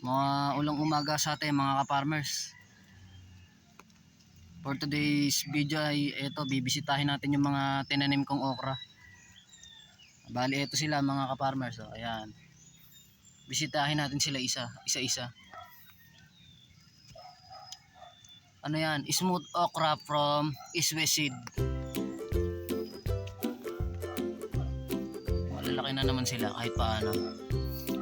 Mga ulang umaga sa atin mga ka-farmers. For today's video ay ito, bibisitahin natin yung mga tinanim kong okra. Bali, ito sila mga ka-farmers. Oh, ayan. Bisitahin natin sila isa, isa-isa. Ano yan? Smooth okra from Iswesid. Malalaki na naman sila kahit paano.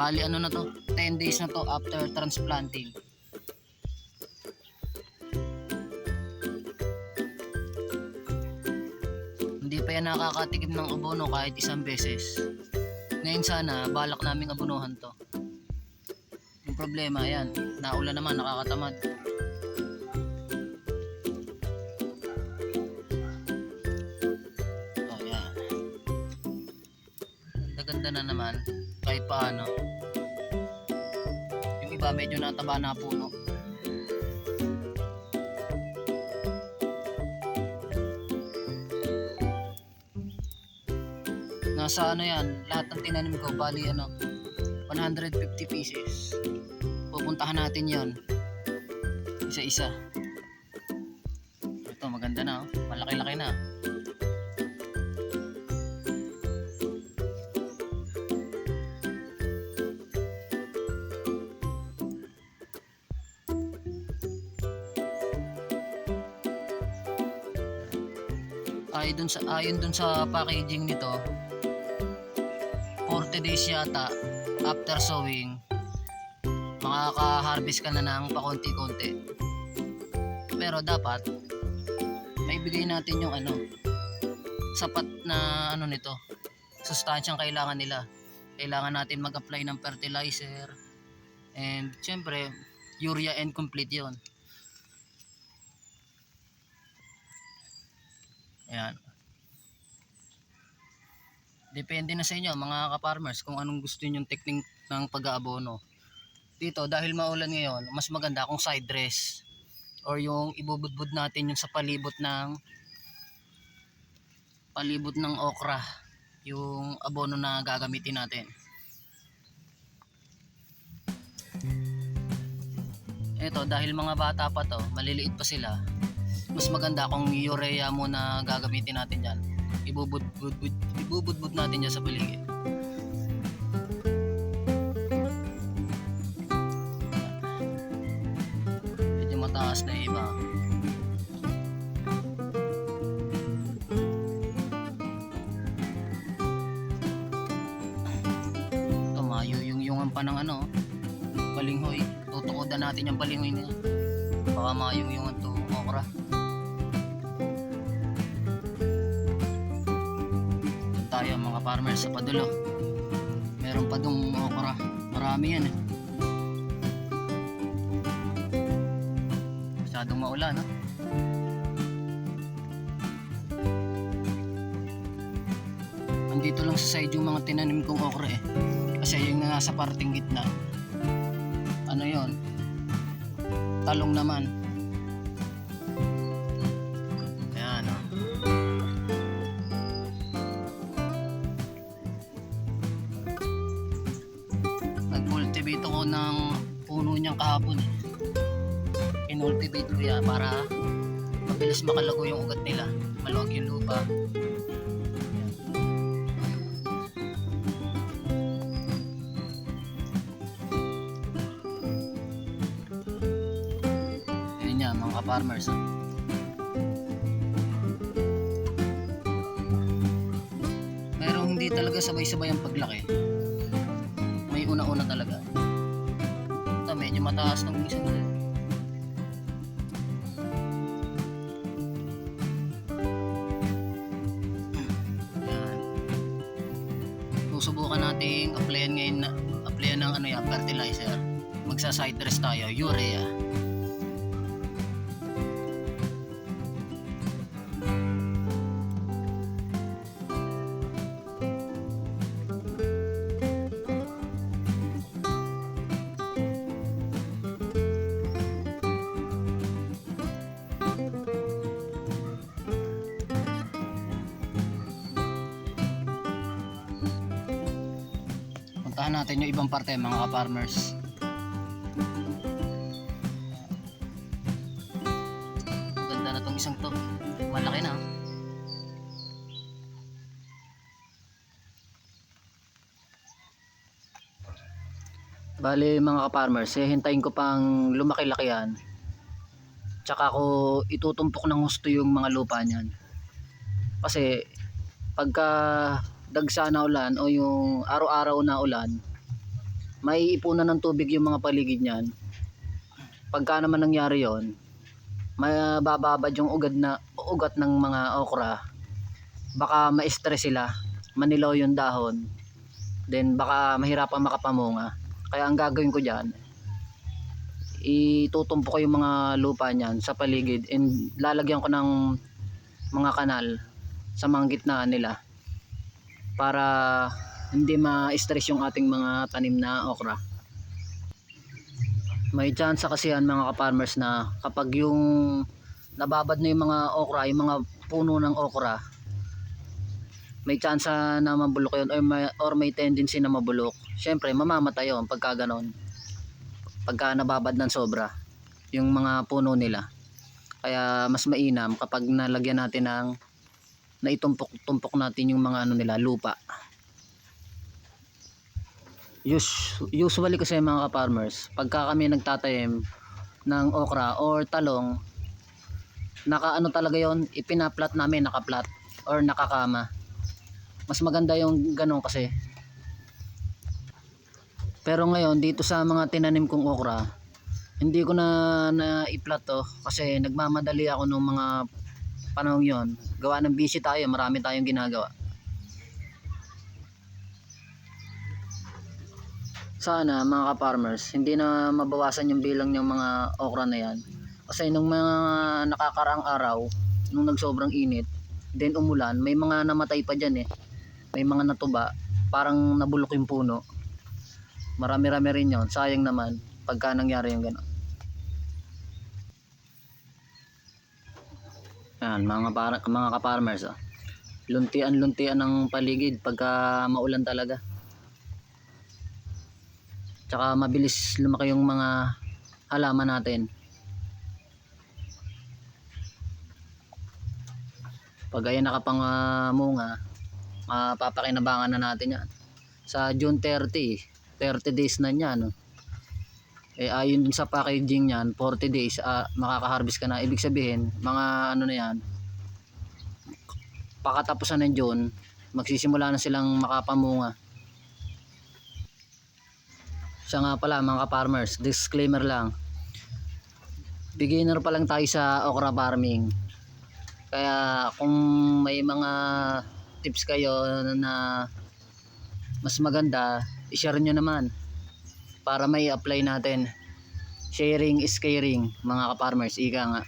Bali ano na to? 10 days na to after transplanting. Hindi pa yan nakakatikim ng abono kahit isang beses. Ngayon sana, balak naming abonohan to. Yung problema, yan. Naulan naman, nakakatamad. Oh, yan. Ganda-ganda na naman. Kahit paano. Yung iba medyo nataba na puno. Nasa ano yan, lahat ng tinanim ko, bali ano, 150 pieces. Pupuntahan natin yon Isa-isa. Ayon dun sa ayon dun sa packaging nito. 40 days yata after sowing makaka-harvest ka na ng pakonti-konti pero dapat maibigay natin yung ano sapat na ano nito. Sustansyang kailangan nila. Kailangan natin mag-apply ng fertilizer. And syempre urea and complete yon Ayan. Depende na sa inyo mga ka-farmers kung anong gusto niyo yung technique ng pag-aabono. Dito dahil maulan ngayon, mas maganda kung side dress or yung ibubudbud natin yung sa palibot ng palibot ng okra yung abono na gagamitin natin. Ito dahil mga bata pa to, maliliit pa sila, mas maganda kung urea muna gagamitin natin dyan. Ibubudbud, ibubudbud natin dyan sa paligid. Medyo mataas na yung iba. Ito, mayuyung-yungan pa ng ano, balinghoy. Tutukodan natin yung balinghoy na yan. Baka mayung-yungan to okra. Farmers sa padulo. Meron pa dong okra. Marami yan eh. Masyadong maulan ha. Andito lang sa side yung mga tinanim kong okra eh. Kasi yung nasa parting gitna. Ano yon? Talong naman. Nag-cultivate ako ng puno niyang kahapon eh. Kinultivate ko yan para mabilis makalago yung ugat nila. Maluwag yung lupa. Ayan yan mga ka-farmers. ah. Merong hindi talaga sabay-sabay ang paglaki. Una-una talaga. Ito medyo mataas ng isa nila. Yan. Susubukan nating applyan ngayon na applyan ng ano yan, fertilizer. Magsa-side dress tayo, urea. Puntahan natin yung ibang parte mga ka-farmers. Ganda na tong isang to. Malaki na. Bale mga ka-farmers, eh, hintayin ko pang lumaki-laki yan. Tsaka ako itutumpok ng gusto yung mga lupa niyan. Kasi pagka dagsa na ulan o yung araw-araw na ulan, may ipunan ng tubig yung mga paligid niyan. Pagka naman nangyari yon, mabababad yung ugad na ugat ng mga okra. Baka ma-stress sila, manilaw yung dahon. Then baka mahirapan makapamunga. Kaya ang gagawin ko diyan, itutumpo ko yung mga lupa niyan sa paligid and lalagyan ko ng mga kanal sa mga gitnaan nila para hindi ma-stress yung ating mga tanim na okra. May chance kasi yan mga ka-farmers na kapag yung nababad na yung mga okra, yung mga puno ng okra, may chance na mabulok yun or may, or may tendency na mabulok. Siyempre, mamamatay yun pagka ganon. Pagka nababad ng sobra yung mga puno nila. Kaya mas mainam kapag nalagyan natin ng naitumpok-tumpok natin yung mga ano nila, lupa. Us, usually kasi mga ka-farmers, pagka kami nagtatanim ng okra or talong, naka ano talaga yon ipinaplat namin nakaplat or nakakama. Mas maganda yung ganun kasi. Pero ngayon dito sa mga tinanim kong okra, hindi ko na na-iplat to kasi nagmamadali ako nung mga panahon yon. Gawa ng busy tayo, marami tayong ginagawa. Sana mga ka-farmers, hindi na mabawasan yung bilang ng mga okra na yan. Kasi nung mga nakakaraang araw, nung nagsobrang init, then umulan, may mga namatay pa dyan eh. May mga natuba, parang nabulok yung puno. Marami-rami rin yun. Sayang naman pagka nangyari yung gano'n. Yan, mga, para, mga ka-farmers. Oh. Luntian-luntian ng paligid pagka maulan talaga. Tsaka mabilis lumaki yung mga halaman natin. Pag ayan nakapangamunga, mapapakinabangan na natin yan. Sa June 30, 30 days na niya, no? Eh, ayon dun sa packaging niyan, 40 days, ah, makaka-harvest ka na. Ibig sabihin, mga ano na yan, pakatapusan ng June, magsisimula na silang makapamunga. Siya nga pala mga ka-farmers, disclaimer lang. Beginner pa lang tayo sa okra farming. Kaya kung may mga tips kayo na mas maganda, i-share nyo naman para may apply natin. Sharing is caring mga ka-farmers, ika nga.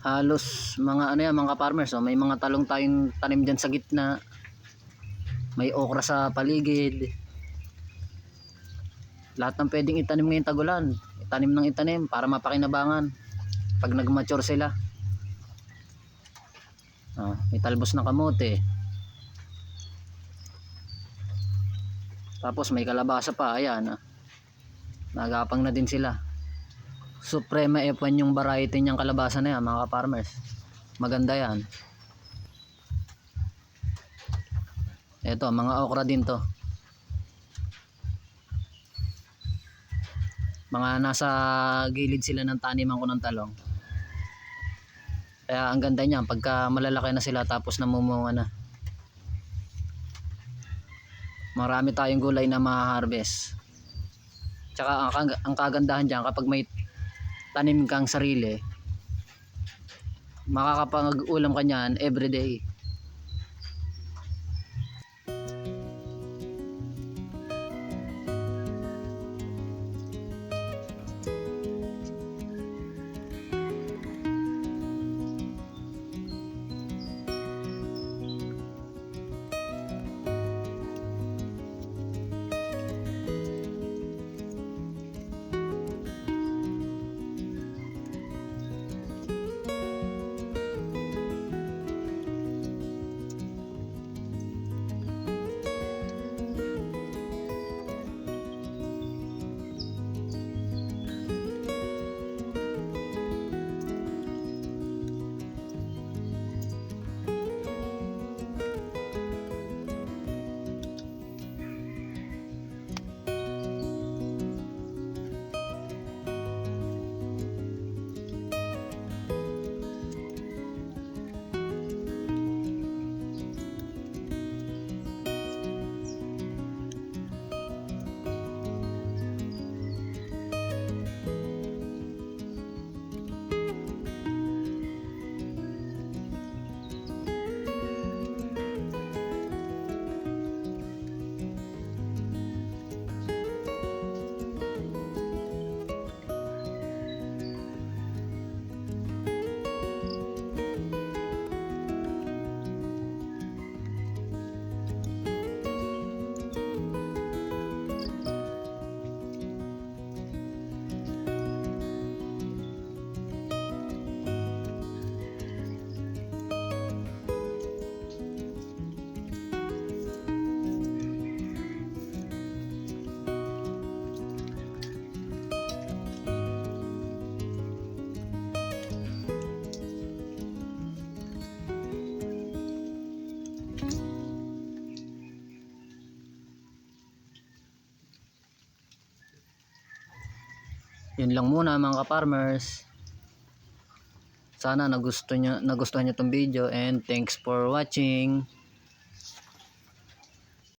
halos mga ano yan mga farmers oh, may mga talong tayong tanim dyan sa gitna. May okra sa paligid. Lahat ng pwedeng itanim ngayong tagulan. Itanim ng itanim para mapakinabangan. Pag nagmature sila. Oh, may talbos ng kamote tapos may kalabasa pa ayan oh. nagapang na din sila. Suprema F1 yung variety niyang kalabasa na yan mga farmers maganda yan. Eto mga okra din to. Mga nasa gilid sila ng taniman ko ng talong. Kaya ang ganda niyan pagka malalaki na sila tapos namumunga na marami tayong gulay na ma-harvest. Tsaka ang, ang kagandahan dyan kapag may tanim kang sarili makakapag-ulam ka niyan everyday Yun lang muna mga ka-farmers. Sana nagusto nyo, nagustuhan nyo tong video and thanks for watching.